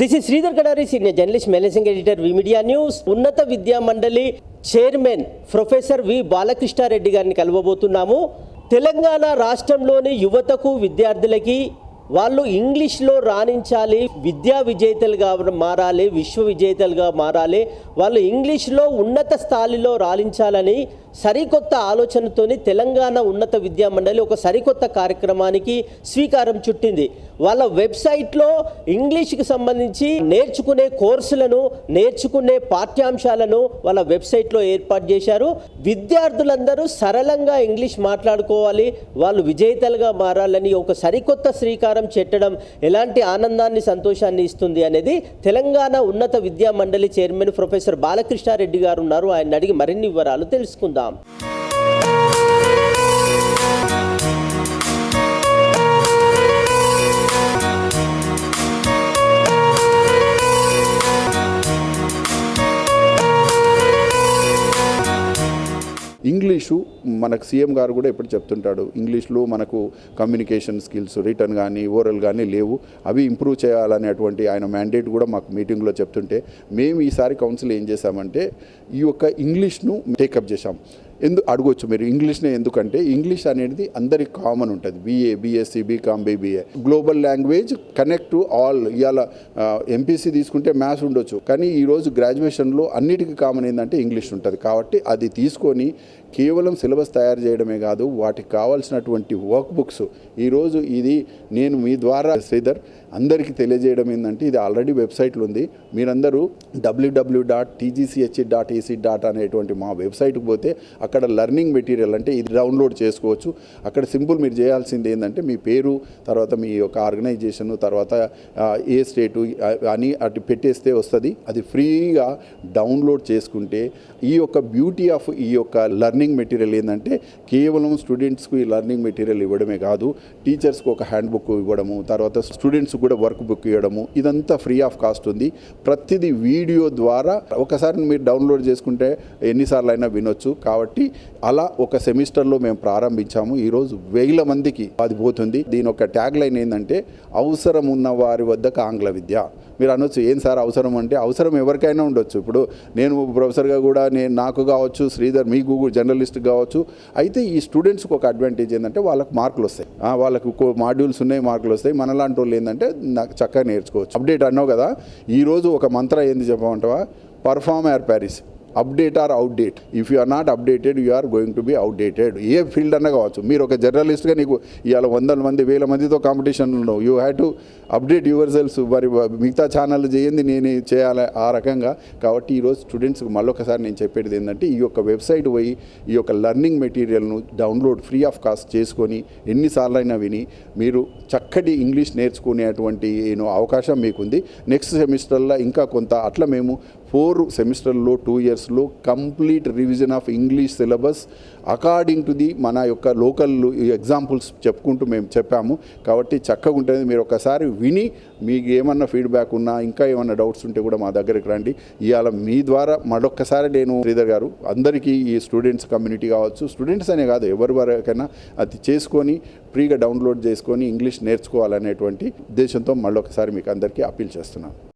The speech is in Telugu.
This is Sridhar Kadari senior journalist managing editor V media news ఉన్నత విద్యా మండలి చైర్మన్ ప్రొఫెసర్ వి బాలకృష్ణారెడ్డి గారిని కలవబోతున్నాము. తెలంగాణ రాష్ట్రంలోని యువతకు విద్యార్థులకి వాళ్ళు ఇంగ్లీష్లో రాణించాలి విద్యా విజేతలుగా మారాలి విశ్వ విజేతలుగా మారాలి వాళ్ళు ఇంగ్లీష్లో ఉన్నత స్థాయిలో రాణించాలని సరికొత్త ఆలోచనతోని తెలంగాణ ఉన్నత విద్యా మండలి ఒక సరికొత్త కార్యక్రమానికి స్వీకారం చుట్టింది. వాళ్ళ వెబ్సైట్లో ఇంగ్లీష్కి సంబంధించి నేర్చుకునే కోర్సులను నేర్చుకునే పాఠ్యాంశాలను వాళ్ళ వెబ్సైట్లో ఏర్పాటు చేశారు. విద్యార్థులందరూ సరళంగా ఇంగ్లీష్ మాట్లాడుకోవాలి వాళ్ళు విజేతలుగా మారాలని ఒక సరికొత్త శ్రీకారం చెట్టడం ఎలాంటి ఆనందాన్ని సంతోషాన్ని ఇస్తుంది అనేది తెలంగాణ ఉన్నత విద్యా మండలి చైర్మన్ ప్రొఫెసర్ బాలకృష్ణారెడ్డి గారు ఉన్నారు. ఆయన అడిగి మరిన్ని వివరాలు తెలుసుకుందాం. ఇంగ్లీషు మనకు సీఎం గారు కూడా ఎప్పుడు చెప్తుంటాడు ఇంగ్లీష్లో మనకు కమ్యూనికేషన్ స్కిల్స్ రిటర్న్ కానీ ఓరల్ కానీ లేవు అవి ఇంప్రూవ్ చేయాలనేటువంటి ఆయన మ్యాండేట్ కూడా మాకు మీటింగ్లో చెప్తుంటే మేము ఈసారి కౌన్సిల్ ఏం చేశామంటే ఈ యొక్క ఇంగ్లీష్ను టేకప్ చేశాం. ఎందు అడగొచ్చు మీరు ఇంగ్లీష్నే ఎందుకంటే ఇంగ్లీష్ అనేది అందరికి కామన్ ఉంటుంది. BA BSc BCom BBA global language connect to all ఇవాళ ఎంపీసీ తీసుకుంటే మ్యాథ్స్ ఉండొచ్చు. కానీ ఈరోజు గ్రాడ్యుయేషన్లో అన్నిటికీ కామన్ ఏంటంటే ఇంగ్లీష్ ఉంటుంది. కాబట్టి అది తీసుకొని కేవలం సిలబస్ తయారు చేయడమే కాదు వాటికి కావాల్సినటువంటి వర్క్ బుక్స్ ఈరోజు ఇది నేను మీ ద్వారా శ్రీధర్ అందరికీ తెలియజేయడం ఏంటంటే ఇది ఆల్రెడీ వెబ్సైట్లు ఉంది. మీరందరూ W W dot TGCH dot EC dot అనేటువంటి మా వెబ్సైట్కి పోతే అక్కడ లెర్నింగ్ మెటీరియల్ అంటే ఇది డౌన్లోడ్ చేసుకోవచ్చు. అక్కడ సింపుల్ మీరు చేయాల్సింది ఏంటంటే మీ పేరు తర్వాత మీ యొక్క ఆర్గనైజేషన్ తర్వాత ఏ స్టేటు అని అటు పెట్టేస్తే వస్తుంది. అది ఫ్రీగా డౌన్లోడ్ చేసుకుంటే ఈ యొక్క బ్యూటీ ఆఫ్ ఈ యొక్క లెర్నింగ్ మెటీరియల్ ఏంటంటే కేవలం స్టూడెంట్స్కి ఈ లెర్నింగ్ మెటీరియల్ ఇవ్వడమే కాదు టీచర్స్కి ఒక హ్యాండ్ బుక్ ఇవ్వడము తర్వాత స్టూడెంట్స్ కూడా వర్క్ బుక్ ఇవ్వడము ఇదంతా ఫ్రీ ఆఫ్ కాస్ట్ ఉంది. ప్రతిదీ వీడియో ద్వారా ఒకసారి మీరు డౌన్లోడ్ చేసుకుంటే ఎన్నిసార్లు అయినా వినొచ్చు. కాబట్టి అలా ఒక సెమిస్టర్లో మేము ప్రారంభించాము. ఈరోజు వేల మందికి అది పోతుంది. దీని ఒక ట్యాగ్ లైన్ ఏంటంటే అవసరం ఉన్న వారి వద్దకు ఆంగ్ల విద్య. మీరు అనొచ్చు ఏం సార్ అవసరం అంటే అవసరం ఎవరికైనా ఉండొచ్చు. ఇప్పుడు నేను ప్రొఫెసర్గా కూడా నేను నాకు కావచ్చు శ్రీధర్ మీకు జర్నలిస్ట్ కావచ్చు. అయితే ఈ స్టూడెంట్స్కి ఒక అడ్వాంటేజ్ ఏంటంటే వాళ్ళకి మార్కులు వస్తాయి. వాళ్ళకు మాడ్యూల్స్ ఉన్నాయి మార్కులు వస్తాయి. మనలాంటి వాళ్ళు ఏంటంటే నాకు చక్కగా నేర్చుకోవచ్చు. అప్డేట్ అన్నావు కదా ఈరోజు ఒక మంత్ర ఏంది చెప్పమంటావా? Perform or perish update or outdate if you are not updated you are going to be outdated A field అన్న కావచ్చు. మీరు ఒక జర్నలిస్ట్గా నీకు ఇవాళ వందల మంది వేల మందితో కాంపిటీషన్ ఉన్నావు. You have to update yourselves మరి మిగతా ఛానల్ చేయండి నేను చేయాలి ఆ రకంగా. కాబట్టి ఈరోజు స్టూడెంట్స్కి మళ్ళొకసారి నేను చెప్పేది ఏంటంటే ఈ యొక్క వెబ్సైట్ పోయి ఈ యొక్క లెర్నింగ్ మెటీరియల్ను డౌన్లోడ్ ఫ్రీ ఆఫ్ కాస్ట్ చేసుకొని ఎన్నిసార్లు అయినా విని మీరు చక్కటి ఇంగ్లీష్ నేర్చుకునేటువంటి అవకాశం మీకుంది. నెక్స్ట్ సెమిస్టర్లో ఇంకా కొంత అట్లా మేము ఫోర్ సెమిస్టర్లో టూ ఇయర్స్లో complete revision of English syllabus according to the మన యొక్క లోకల్ ఎగ్జాంపుల్స్ చెప్పుకుంటూ మేము చెప్పాము. కాబట్టి చక్కగా ఉంటుంది. మీరు ఒకసారి విని మీకు ఏమన్నా ఫీడ్బ్యాక్ ఉన్నా ఇంకా ఏమన్నా డౌట్స్ ఉంటే కూడా మా దగ్గరికి రండి. ఇవాళ మీ ద్వారా మరొక్కసారి నేను శ్రీధర్ గారు అందరికీ ఈ స్టూడెంట్స్ కమ్యూనిటీ కావచ్చు. స్టూడెంట్స్ అనే కాదు ఎవరి వరకైనా అది చేసుకొని ఫ్రీగా డౌన్లోడ్ చేసుకొని ఇంగ్లీష్ నేర్చుకోవాలనేటువంటి ఉద్దేశంతో మళ్ళొకసారి మీకు అందరికీ అప్పీల్ చేస్తున్నాను.